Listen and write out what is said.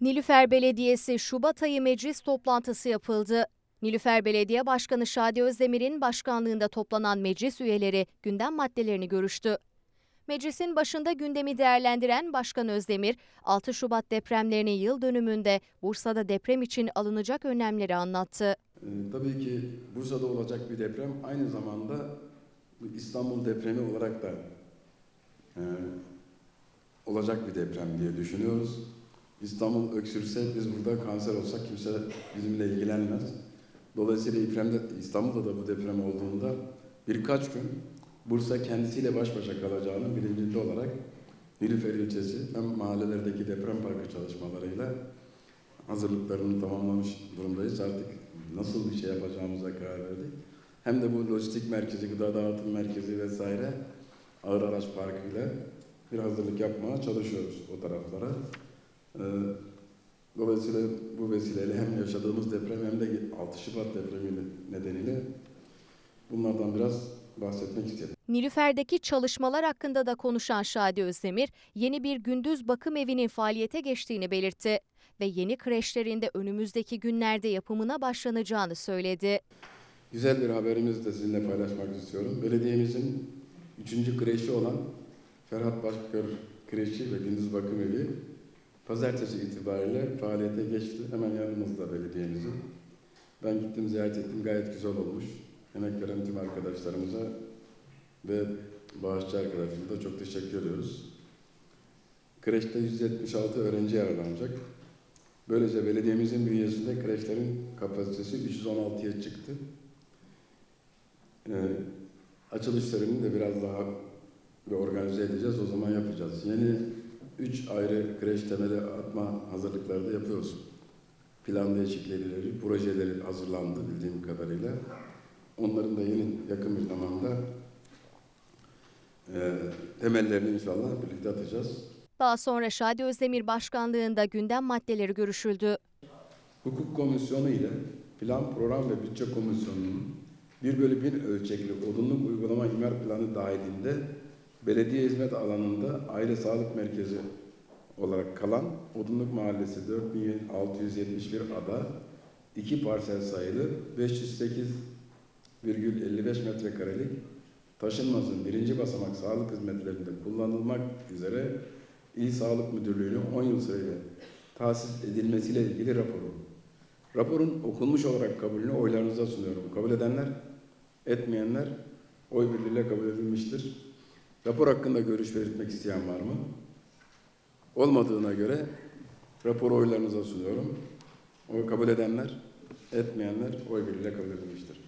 Nilüfer Belediyesi Şubat ayı meclis toplantısı yapıldı. Nilüfer Belediye Başkanı Şadi Özdemir'in başkanlığında toplanan meclis üyeleri gündem maddelerini görüştü. Meclisin başında gündemi değerlendiren Başkan Özdemir, 6 Şubat depremlerinin yıl dönümünde Bursa'da deprem için alınacak önlemleri anlattı. Ee, tabii ki Bursa'da olacak bir deprem aynı zamanda bu İstanbul depremi olarak da e, olacak bir deprem diye düşünüyoruz. İstanbul öksürse biz burada kanser olsak kimse bizimle ilgilenmez. Dolayısıyla İbrahim'de, İstanbul'da da bu deprem olduğunda birkaç gün Bursa kendisiyle baş başa kalacağının bilincinde olarak Nilüfer ilçesi hem mahallelerdeki deprem parkı çalışmalarıyla hazırlıklarını tamamlamış durumdayız. Artık nasıl bir şey yapacağımıza karar verdik. Hem de bu lojistik merkezi, gıda dağıtım merkezi vesaire ağır araç parkıyla bir hazırlık yapmaya çalışıyoruz o taraflara. Ee, Dolayısıyla bu vesileyle hem yaşadığımız deprem hem de 6 Şubat depremi nedeniyle bunlardan biraz bahsetmek istedim. Nilüfer'deki çalışmalar hakkında da konuşan Şadi Özdemir, yeni bir gündüz bakım evinin faaliyete geçtiğini belirtti ve yeni kreşlerinde önümüzdeki günlerde yapımına başlanacağını söyledi. Güzel bir haberimizi de sizinle paylaşmak istiyorum. Belediyemizin 3. kreşi olan Ferhat Başkır Kreşi ve Gündüz Bakım Evi pazartesi itibariyle faaliyete geçti. Hemen yanımızda belediyemizin. Ben gittim ziyaret ettim gayet güzel olmuş. Emek veren tüm arkadaşlarımıza ve bağışçı arkadaşlarımıza çok teşekkür ediyoruz. Kreşte 176 öğrenci yararlanacak. Böylece belediyemizin bünyesinde kreşlerin kapasitesi 316'ya çıktı. Ee, açılış törenini de biraz daha bir organize edeceğiz. O zaman yapacağız. Yeni üç ayrı kreş temeli atma hazırlıkları da yapıyoruz. Plan değişiklikleri, projeleri hazırlandı bildiğim kadarıyla. Onların da yeni yakın bir zamanda e, temellerini inşallah birlikte atacağız. Daha sonra Şadi Özdemir başkanlığında gündem maddeleri görüşüldü. Hukuk Komisyonu ile Plan, Program ve Bütçe Komisyonu'nun 1 bölü 1 ölçekli odunluk uygulama imar planı dahilinde belediye hizmet alanında aile sağlık merkezi olarak kalan Odunluk Mahallesi 4671 ada, iki parsel sayılı 508,55 metrekarelik taşınmazın birinci basamak sağlık hizmetlerinde kullanılmak üzere İl Sağlık Müdürlüğü'nün 10 yıl süreyle tahsis edilmesiyle ilgili raporu. Raporun okunmuş olarak kabulünü oylarınıza sunuyorum. Kabul edenler, etmeyenler oy birliğiyle kabul edilmiştir. Rapor hakkında görüş belirtmek isteyen var mı? Olmadığına göre raporu oylarınıza sunuyorum. O kabul edenler, etmeyenler oy birliğiyle kabul edilmiştir.